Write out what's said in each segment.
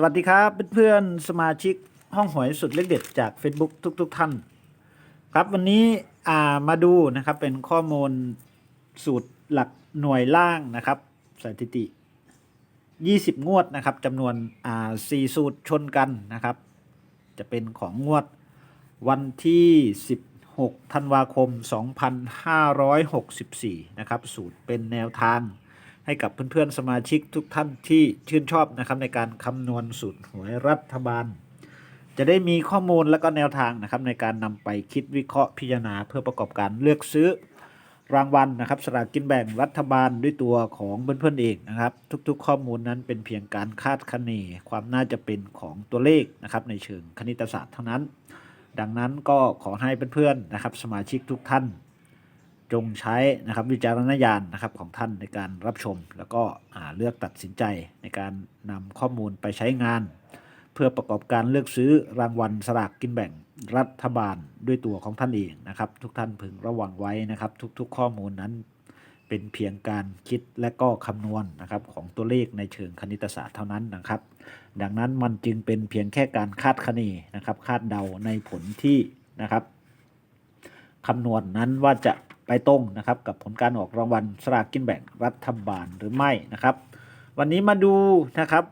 สวัสดีครับเพื่อนๆสมาชิกห้องหวยสุดเล็กเด็ดจาก Facebook ทุกๆทท่าน ครับวันนี้อ่ามาดูนะครับเป็นข้อมูลสูตรหลักหน่วยล่างนะครับสถิติ 20 งวดนะครับจำนวนอ่า4สูตรชนกันนะครับ จะเป็นของงวดวันที่ 16 ธันวาคม 2564 นะครับสูตรเป็นแนวทาง ให้กับเพื่อนๆสมาชิกทุกท่านที่ชื่นชอบนะครับในการคำนวณสูตรหวยรัฐบาล จะได้มีข้อมูลและก็แนวทางนะครับในการนำไปคิดวิเคราะห์พิจารณาเพื่อประกอบการเลือกซื้อรางวัลนะครับสลากกินแบ่งรัฐบาลด้วยตัวของเพื่อนๆเองนะครับ ทุกๆ ข้อมูลนั้นเป็นเพียงการคาดคะเนความน่าจะเป็นของตัวเลขนะครับในเชิงคณิตศาสตร์เท่านั้น ดังนั้นก็ขอให้เพื่อนๆนะครับสมาชิกทุกท่าน จงใช้นะครับวิจารณญาณนะครับของท่านในการรับชม แล้วก็เลือกตัดสินใจในการนำข้อมูลไปใช้งาน เพื่อประกอบการเลือกซื้อรางวัลสลากกินแบ่งรัฐบาลด้วยตัวของท่านเองนะครับ ทุกท่านพึงระวังไว้นะครับ ทุกๆข้อมูลนั้น เป็นเพียงการคิดและก็คำนวณนะครับของตัวเลขในเชิงคณิตศาสตร์เท่านั้นนะครับ ดังนั้นมันจึงเป็นเพียงแค่การคาดคะเนนะครับ คาดเดาในผลที่นะครับคำนวณนนั้นว่าจะ ไปตรงนะครับกับผลการออกรางวัลสลากกินแบ่งรัฐบาลหรือไม่นะครับ วันนี้มาดูนะครับ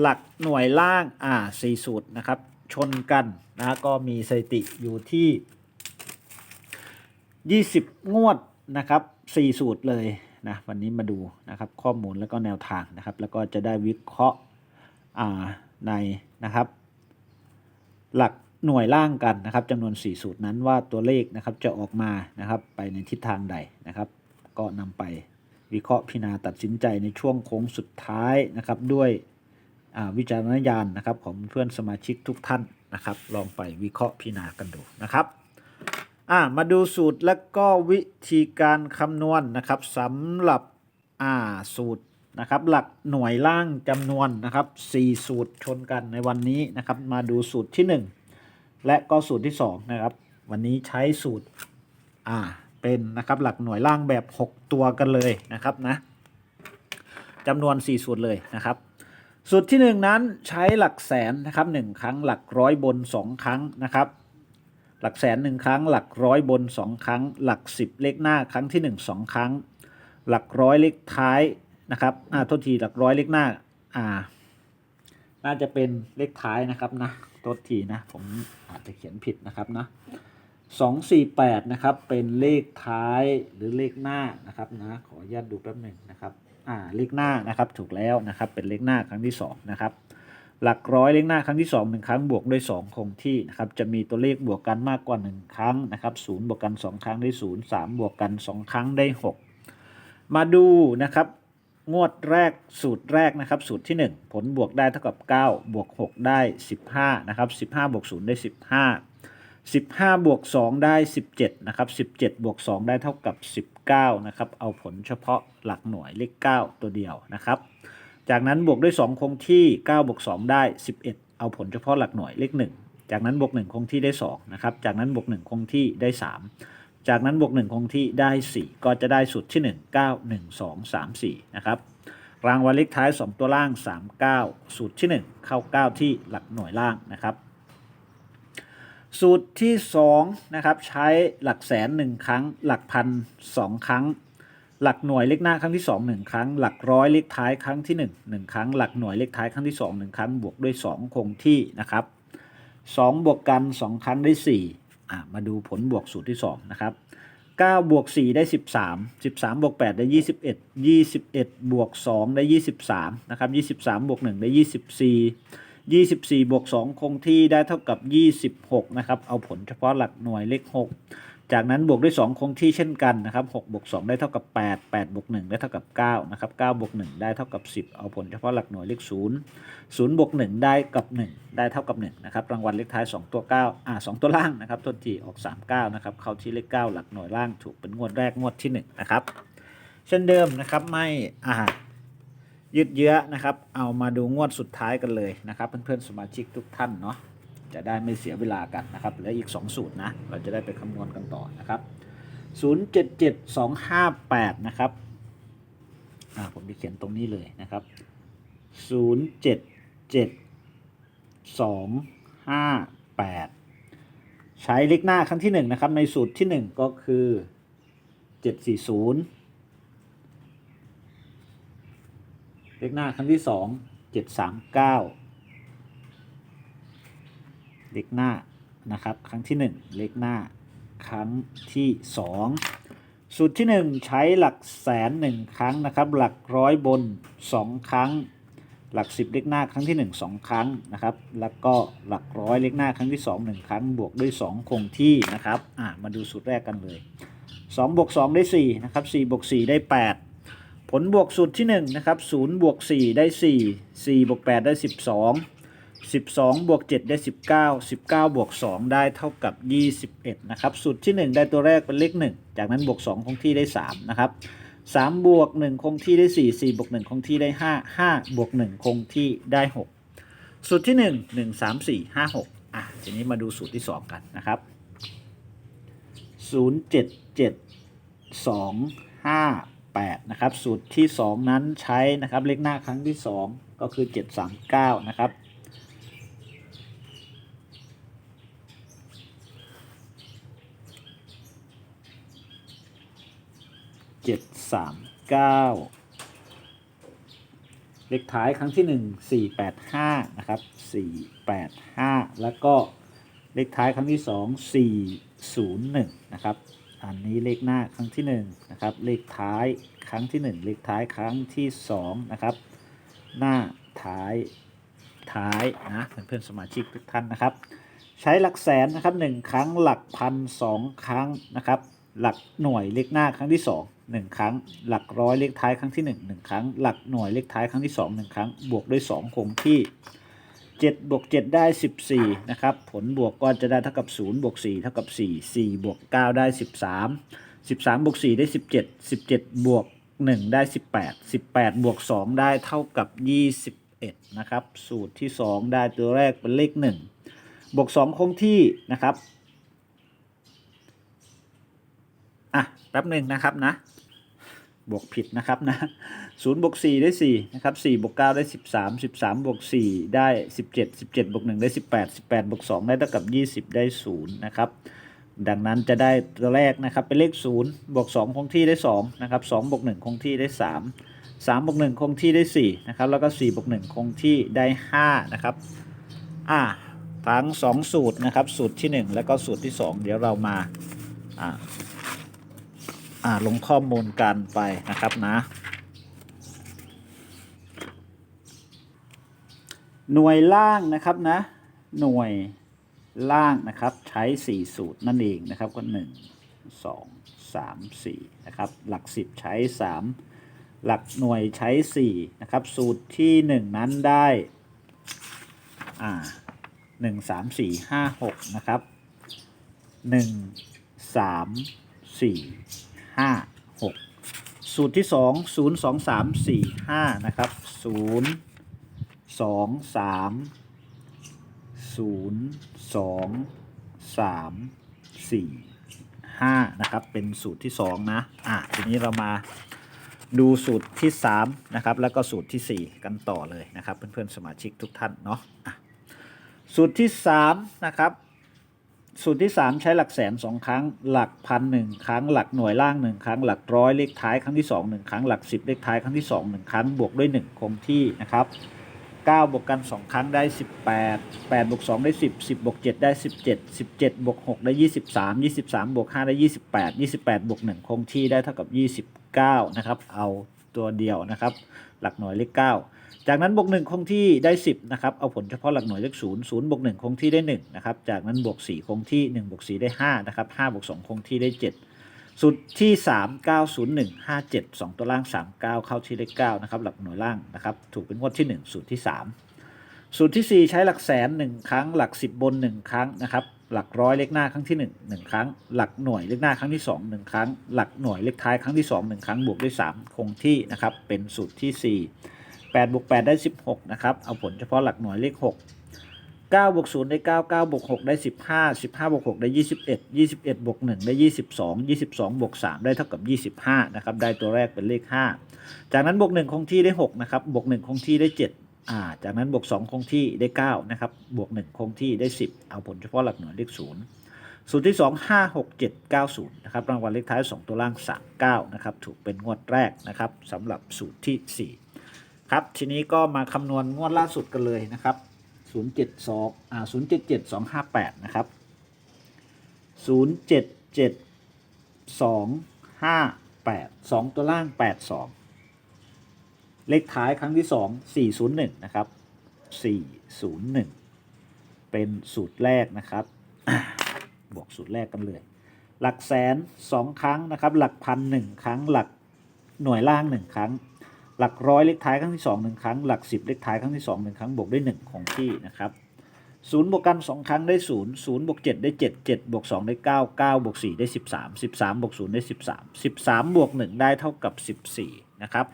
หลักหน่วยล่างอ่าสี่สูตรนะครับ ชนกันนะก็มีสถิติอยู่ที่ 20 งวดนะครับสี่สูตรเลยนะวันนี้มาดูนะครับข้อมูลแล้วก็แนวทางนะครับ แล้วก็จะได้วิเคราะห์อ่าในนะครับ หลัก หน่วยล่างกันนะครับจำนวน 4 สูตรนั้นว่าตัวเลขนะครับจะออกมานะครับไปในทิศทางใดนะครับ ก็นำไปวิเคราะห์พิจารณาตัดสินใจในช่วงโค้งสุดท้ายนะครับ ด้วยวิจารณญาณนะครับของเพื่อนสมาชิกทุกท่านนะครับ ลองไปวิเคราะห์พิจารณากันดูนะครับมาดูสูตรและก็วิธีการคำนวณนะครับสำหรับอ่าสูตรนะครับหลักหน่วยล่างจำนวนนะครับ4สูตรชนกันในวันนี้นะครับ มาดูสูตรที่ 1 และก็สูตรที่ 2 นะครับ วันนี้ใช้สูตรอ่าเป็นนะครับหลักหน่วยล่างแบบ 6 ตัวกันเลยนะครับนะจำนวน 4 สูตรเลยนะครับ สูตรที่ 1 นั้นใช้หลักแสนนะครับ1ครั้งหลักร้อยบน 2 ครั้งนะครับ หลักแสน 1 ครั้ง หลักร้อยบน 2 ครั้ง หลัก 10 เลขหน้าครั้งที่ 1 2 ครั้ง หลักร้อยเลขท้ายนะครับอ่าโทษทีหลักร้อยเลขหน้าอ่าน่าจะเป็นเลขท้ายนะครับนะ โทษทีนะ ผมอาจจะเขียนผิดนะครับนะสองสี่แปดนะครับ เป็นเลขท้ายหรือเลขหน้านะครับนะขออนุญาตดูแป๊บหนึ่งนะครับอ่าเลขหน้านะครับถูกแล้วนะครับเป็นเลขหน้าครั้งที่สองนะครับหลักร้อยเลขหน้าครั้งที่สองหนึ่งครั้งบวกด้วยสองคงที่นะครับจะมีตัวเลขบวกกันมากกว่าหนึ่งครั้งนะครับศูนย์บวกกันสองครั้งได้ศูนย์สามบวกกันสองครั้งได้หกมาดูนะครับ งวดแรกสูตรแรกนะครับ สูตรที่ 1 ผลบวกได้เท่ากับ 9 บวก 6 ได้ 15 นะครับ 15 บวก 0 ได้ 15 15 บวก 2 ได้ 17 นะครับ 17 บวก 2 ได้เท่ากับ 19 นะครับ เอาผลเฉพาะหลักหน่วยเลข 9 ตัวเดียวนะครับ จากนั้นบวกด้วย 2 คงที่ 9 บวก 2 ได้ 11 เอาผลเฉพาะหลักหน่วยเลข 1 จากนั้นบวก 1 คงที่ได้ 2 นะครับ จากนั้นบวก 1 คงที่ได้ 3 จากนั้นบวก1คงที่ได้ 4 ก็จะได้สูตรที่ 1 9 1 2 3 4 นะครับ รางวัลเลขท้าย 2 ตัวล่าง 3 9 สูตรที่ 1 เข้า 9 ที่หลักหน่วยล่างนะครับ สูตรที่2นะครับใช้หลักแสน 1 ครั้ง หลักพัน 2 ครั้ง หลักหน่วยเลขหน้าครั้งที่ 2 1 ครั้ง หลักร้อยเลขท้ายครั้งที่ 1 1 ครั้ง หลักหน่วยเลขท้ายครั้งที่ 2 1 ครั้ง บวกด้วย 2 คงที่นะครับ2บวกกัน 2 ครั้งได้4อ่ มาดูผลบวกสูตรที่ 2 นะครับ9บวก4ได้ 13 13บวก8ได้ 21 21บวก2ได้ 23นะครับ23บวก1ได้ 24 24บวก2คงที่ได้เท่ากับ 26 นะครับ เอาผลเฉพาะหลักหน่วยเลข 6 จากนั้นบวกด้วย 2 คงที่เช่นกันนะครับ6บวก2ได้เท่ากับ 8 8บวก1ได้เท่ากับ9นะครับ9บวก1ได้เท่ากับ 10 เอาผลเฉพาะหลักหน่วยเลข0 0บวก1ได้กับ 1 ได้เท่ากับ1นะครับรางวัลเลขท้าย 2 ตัว9อ่า2ตัวล่างนะครับต้นทีออก 39นะครับเข้าที่เลข 9 หลักหน่วยล่างถูกเป็นงวดแรกงวดที่1นะครับเช่นเดิมนะครับไม่อ่ายืดเยื้อนะครับ เอามาดูงวดสุดท้ายกันเลยนะครับ เพื่อนๆสมาชิกทุกท่านเนาะ จะได้ไม่เสียเวลากันนะครับเหลืออีก 2 สูตรนะ เราจะได้ไปคำนวณกันต่อนะครับ 077258 นะครับอ่าผมจะเขียนตรงนี้เลยนะครับ 0 7เจ็ดสองห้าแปดใช้เลขหน้าครั้งที่หนึ่งนะครับ ในสูตรที่หนึ่งก็คือเจ็ดสี่ศูนย์เลขหน้าครั้งที่สอง เลขหน้านะครับ ครั้งที่หนึ่งเลขหน้า ครั้งที่สองสูตรที่หนึ่งใช้หลักแสนหนึ่งครั้งนะครับ หลักร้อยบนสองครั้ง หลักสิบเลขหน้าครั้งที่หนึ่งสองครั้งนะครับ แล้วก็หลักร้อยเลขหน้าครั้งที่สองหนึ่งครั้ง บวกด้วยสองคงที่นะครับอ่ามาดูสูตรแรกกันเลยสองบวกสองได้สี่นะครับสี่บวกสี่ได้แปดผลบวกสูตรที่หนึ่งนะครับศูนย์บวกสี่ได้สี่สี่บวกแปดได้สิ บสองสิบสองบวกเจ็ดได้สิบเก้าสิบเก้าบวกสองได้เท่ากับยี่สิบเอ็ดนะครับสูตรที่หนึ่งได้ตัวแรกเป็นเลขหนึ่งจากนั้นบวกสองคงที่ได้สามนะครับสามบวกหนึ่งคงที่ได้สี่สี่บวกหนึ่งคงที่ได้ห้าห้าบวกหนึ่งคงที่ได้หกสูตรที่หนึ่งหนึ่งสามสี่ห้าหกอะ ทีนี้มาดูสูตรที่สองกันนะครับศูนย์เจ็ดเจ็ดสองห้าแปดนะครับ สูตรที่สองนั้นใช้นะครับเลขหน้าครั้งที่สองก็คือเจ็ดสามเก้านะครับ เจ็ด สามเก้าเลขท้ายครั้งที่หนึ่งสี่แปดห้านะครับสี่แปดห้าแล้วก็เลขท้ายครั้งที่สองสี่ศูนย์หนึ่งนะครับ อันนี้เลขหน้าครั้งที่หนึ่งนะครับ เลขท้ายครั้งที่หนึ่งเลขท้ายครั้งที่สองนะครับ หน้าท้ายท้ายนะเพื่อนๆสมาชิกทุกท่านนะครับ ใช้หลักแสนนะครับหนึ่งครั้งหลักพันสองครั้งนะครับ หลักหน่วยเลขหน้าครั้งที่สอง หนึ่งครั้ง หลักร้อยเลขท้ายครั้งที่หนึ่งหนึ่งครั้ง หลักหน่วยเลขท้ายครั้งที่สองหนึ่งครั้ง บวกด้วยสองคงที่เจ็ดบวกเจ็ดได้สิบสี่นะครับ ผลบวกก็จะได้เท่ากับศูนย์บวกสี่เท่ากับสี่สี่บวกเก้าได้สิบสามสิบสามบวกสี่ได้สิบเจ็ดสิบเจ็ดบวกหนึ่งได้สิบแปดสิบแปดบวกสองได้เท่ากับยี่สิบเอ็ดนะครับ สูตรที่สองได้ตัวแรกเป็นเลขหนึ่งบวกสองคงที่นะครับ อะ แป๊บหนึ่งนะครับนะ บวกผิดนะครับนะศูนย์บวกสี่ได้สี่นะครับสี่บวกเก้าได้สิบสามสิบสามบวกสี่ได้สิบเจ็ดสิบเจ็ดบวกหนึ่งได้สิบแปดสิบแปดบวกสองได้เท่ากับยี่สิบได้ศูนย์นะครับ ดังนั้นจะได้ตัวแรกนะครับเป็นเลขศูนย์บวกสองคงที่ได้สองนะครับสองบวกหนึ่งคงที่ได้สามสามบวกหนึ่งคงที่ได้สี่นะครับแล้วก็สี่บวกหนึ่งคงที่ได้ห้านะครับอ่าทั้งสองสูตรนะครับสูตรที่หนึ่งแล้วก็สูตรที่สองเดี๋ยวเรามาอ่า อ่าลงข้อมูลกันไปนะครับนะ หน่วยล่างนะครับนะ หน่วยล่างนะครับใช้ 4 สูตรนั่นเองนะครับก็ 1 2 3 4นะครับหลัก 10 ใช้ 3 หลักหน่วยใช้ 4 นะครับ สูตรที่ 1 นั้นได้อ่า1 3 4 5 6 นะครับ 1 3 4 ห้าหกสูตรที่สองศูนย์สองสามสี่ห้านะครับศูนย์สองสามศูนย์สองสามสี่ห้านะครับ เป็นสูตรที่สองนะ อะ ทีนี้เรามาดูสูตรที่สามนะครับ แล้วก็สูตรที่สี่กันต่อเลยนะครับ เพื่อนๆสมาชิกทุกท่านเนาะะสูตรที่สามนะครับ สูตรที่ 3 ใช้หลักแสนสองครั้ง หลักพันหนึ่งครั้ง หลักหน่วยล่างหนึ่งครั้ง หลักร้อยเลขท้ายครั้งที่2หนึ่งครั้ง หลัก 10 เลขท้ายครั้งที่2หนึ่งครั้ง บวกด้วย 1 คงที่นะครับ9บวกกัน 2 ครั้งได้ 18 8บวก2ได้ 10 10บวก7ได้ 17 17บวก6ได้ 23 23บวก5ได้ 28 28บวก1คงที่ได้เท่ากับ 29 นะครับ เอา ตัวเดียวนะครับ หลักหน่วยเลข9จากนั้นบวก1คงที่ได้ 10นะครับเอาผลเฉพาะหลักหน่วยเลข0 0บวก1คงที่ได้1นะครับจากนั้นบวก4คงที่1บวก4ได้5นะครับ5บวก2คงที่ได้ 7สูตรที่ 3 9 0 1 5 7 2 ตัวล่าง 3 9 เข้าที่เลข9นะครับหลักหน่วยล่างนะครับถูกเป็นงวดที่ 1 สูตรที่ 3 สูตรที่ 4 ใช้หลักแสน 1 ครั้งหลัก 10 บน 1 ครั้งนะครับ หลักร้อยเลขหน้าครั้งที่1 1ครั้ง หลักหน่วยเลขหน้าครั้งที่ 2 1 ครั้ง หลักหน่วยเลขท้ายครั้งที่ 2 1 ครั้งบวกด้วย 3 คงที่นะครับเป็นสูตรที่ 4 8บวก8ได้ 16นะครับเอาผลเฉพาะหลักหน่วยเลข 6 9บวก0ได้ 9 9บวก6ได้ 15 15บวก6ได้ 21 21บวก1ได้ 22 22บวก3ได้เท่ากับ 25นะครับได้ตัวแรกเป็นเลข 5 จากนั้นบวก1คงที่ได้6นะครับบวก1คงที่ได้ 7 อ่าจากนั้นบวก 2 คงที่ได้ 9 นะครับ บวก 1 คงที่ได้ 10 เอาผลเฉพาะหลักหน่วยเลข0สูตรที่ 2 5 6 7 9 0นะครับรางวัลเลขท้าย 2 ตัวล่าง 3 9 นะครับ ถูกเป็นงวดแรกนะครับสำหรับสูตรที่ 4 ครับ ทีนี้ก็มาคำนวณงวดล่าสุดกันเลยนะครับ 072อ่า077 258 นะครับ 077 258 2 ตัวล่าง 82 เลขท้ายครั้งที่ 2 401 นะครับ 401 เป็นสูตรแรกนะครับ บวกสูตรแรกกันเลย หลักแสนสองครั้งนะครับ หลักพันหนึ่งครั้ง หลักหน่วยล่างหนึ่งครั้ง หลักร้อยเลขท้ายครั้งที่สองหนึ่งครั้ง หลักสิบเลขท้ายครั้งที่สองหนึ่งครั้ง บวกได้หนึ่งของที่นะครับศูนย์บวกกันสองครั้งได้ศูนย์ศูนย์บวกเจ็ดได้เจ็ดเจ็ดบวกสองได้เก้าเก้าบวกสี่ได้สิบสามสิบสามบวกศูนย์ได้สิบสามสิบสามบวกหนึ่งได้เท่ากับสิบสี่นะครับ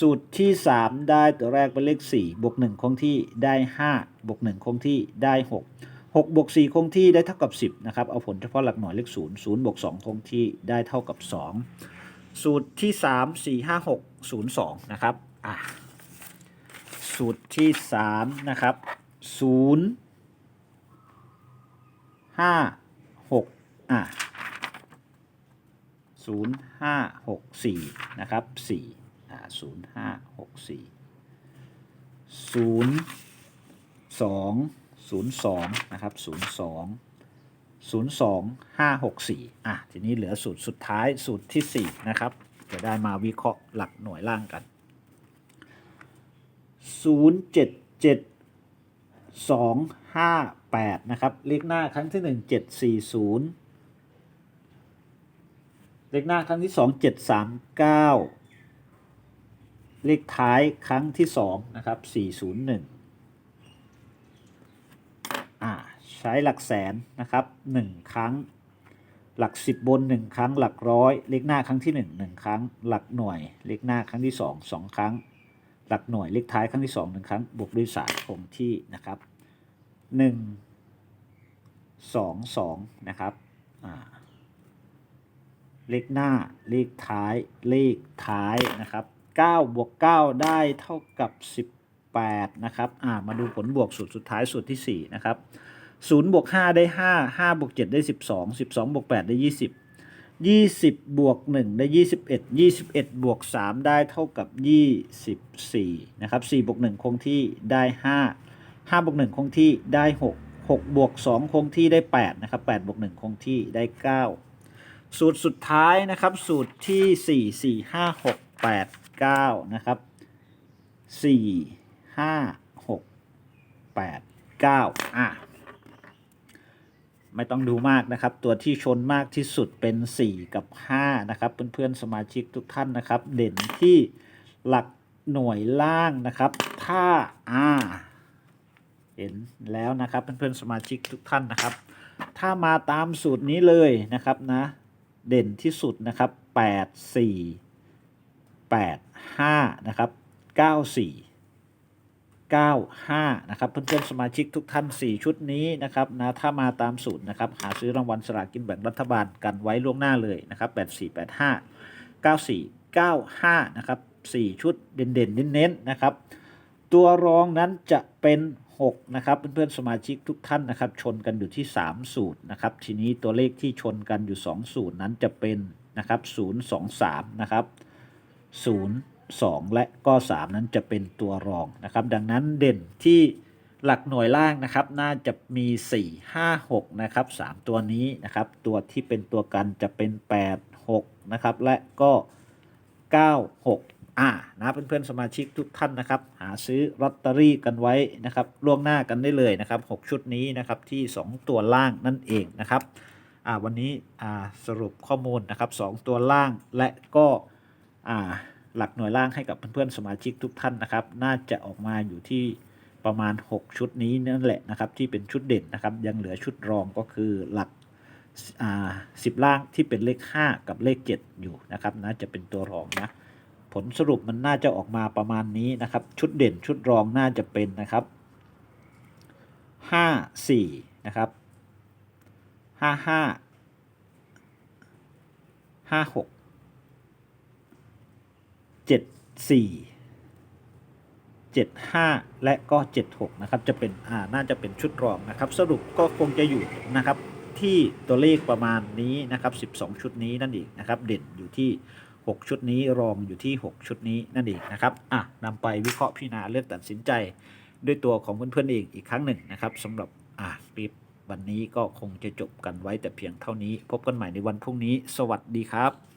สูตรที่ 3 ได้ตัวแรกเป็นเลข 4 บวก 1 คงที่ได้ 5 บวก 1 คงที่ได้ 6 6บวก4คงที่ได้เท่ากับ 10นะครับเอาผลเฉพาะหลักหน่วยเลข 0 0บวก2คงที่ได้เท่ากับ 2 สูตรที่ 3 4 5 6 0 2นะครับอะสูตรที่ 3 นะครับ 0 5 6อะ0 5 6 4นะครับ4 อ่า0 5 6 4 0 2 0 2นะครับ0 2 0 2 5 6 4อะ ทีนี้เหลือสูตรสุดท้ายสูตรที่4นะครับ จะได้มาวิเคราะห์หลักหน่วยล่างกัน0 7 7 2 5 8นะครับ เลขหน้าครั้งที่1 7 4 0เลขหน้าครั้งที่2 7 3 9เเลขท้ายครั้งที่2นะครับ401อ่าใช้หลักแสนนะครับ 1 ครั้ง หลัก 10 บน 1 ครั้ง หลักร้อยเลขหน้าครั้งที่ 1 1 ครั้ง หลักหน่วยเลขหน้าครั้งที่ 2 2 ครั้ง หลักหน่วยเลขท้ายครั้งที่ 2 1 ครั้ง บวกด้วย3คงที่นะครับ 1 2 2 นะครับอ่าเลขหน้าเลขท้ายเลขท้ายนะครับ 9บวก9ได้เท่ากับ 18 นะครับ อ่า มาดูผลบวกสูตรสุดท้ายสูตรที่ 4 นะครับ0บวก5ได้ 5 5บวก7ได้ 12 12บวก8ได้ 20 20บวก1ได้ 21 21บวก3ได้เท่ากับ 24 นะครับ4บวก1คงที่ได้ 5 5บวก1คงที่ได้ 6 6บวก2คงที่ได้ 8 นะครับ8บวก1คงที่ได้ 9 สูตรสุดท้ายนะครับ สูตรที่ 4 4 5 6 8 9นะครับ4 5 6 8 9อะไม่ต้องดูมากนะครับ ตัวที่ชนมากที่สุดเป็น 4 กับ 5 นะครับ เพื่อนๆสมาชิกทุกท่านนะครับ เด่นที่หลักหน่วยล่างนะครับ ถ้าอ่าเห็นแล้วนะครับ เพื่อนๆสมาชิกทุกท่านนะครับ ถ้ามาตามสูตรนี้เลยนะครับนะ เด่นที่สุดนะครับ 8 4 8 5นะครับ9 4 95นะครับเพื่อนๆสมาชิกทุกท่าน 4 ชุดนี้นะครับนะถ้ามาตามสูตรนะครับหาซื้อรางวัลสลากกินแบ่งรัฐบาลกันไว้ล่วงหน้าเลยนะครับ84 85 94 95นะครับ4ชุดเด่นๆเน้นๆนะครับตัวรองนั้นจะเป็น6นะครับเพื่อนๆสมาชิกทุกท่านนะครับชนกันอยู่ที่ 3 สูตรนะครับทีนี้ตัวเลขที่ชนกันอยู่ 2 สูตรนั้นจะเป็นนะครับ0 2 3นะครับ 0 2 และก็ 3 นั้นจะเป็นตัวรองนะครับ ดังนั้นเด่นที่หลักหน่วยล่างนะครับ น่าจะมี 4 5 6 นะครับ 3 ตัวนี้นะครับ ตัวที่เป็นตัวกันจะเป็น 8 6 นะครับ และก็ 9 6อ่านะเพื่อนๆสมาชิกทุกท่านนะครับ หาซื้อลอตเตอรี่กันไว้นะครับล่วงหน้ากันได้เลยนะครับ 6 ชุดนี้นะครับที่ 2 ตัวล่างนั่นเองนะครับอ่าวันนี้อ่าสรุปข้อมูลนะครับ 2 ตัวล่างและก็ หลักหน่วยล่างให้กับเพื่อนๆสมาชิกทุกท่านนะครับ น่าจะออกมาอยู่ที่ประมาณ 6 ชุดนี้นั่นแหละนะครับ ที่เป็นชุดเด่นนะครับ ยังเหลือชุดรองก็คือหลักสิบล่างที่เป็นเลข 5 กับเลข 7 อยู่นะครับน่าจะเป็นตัวรองนะผลสรุปมันน่าจะออกมาประมาณนี้นะครับ ชุดเด่นชุดรองน่าจะเป็นนะครับ 5 4 นะครับ 5 5 5 6 7 4 75 และก็ 76 นะครับ จะเป็นอ่าน่าจะเป็นชุดรองนะครับ สรุปก็คงจะอยู่นะครับที่ตัวเลขประมาณนี้นะครับ 12 ชุดนี้นั่นเองนะครับ เด่นอยู่ที่ 6 ชุดนี้รองอยู่ที่ 6 ชุดนี้นั่นเองนะครับอะนำไปวิเคราะห์พิจารณาเลือกตัดสินใจ ด้วยตัวของเพื่อนๆเองอีกครั้งหนึ่งนะครับสำหรับอะคลิปวันนี้ก็คงจะจบกันไว้แต่เพียงเท่านี้ พบกันใหม่ในวันพรุ่งนี้ สวัสดีครับ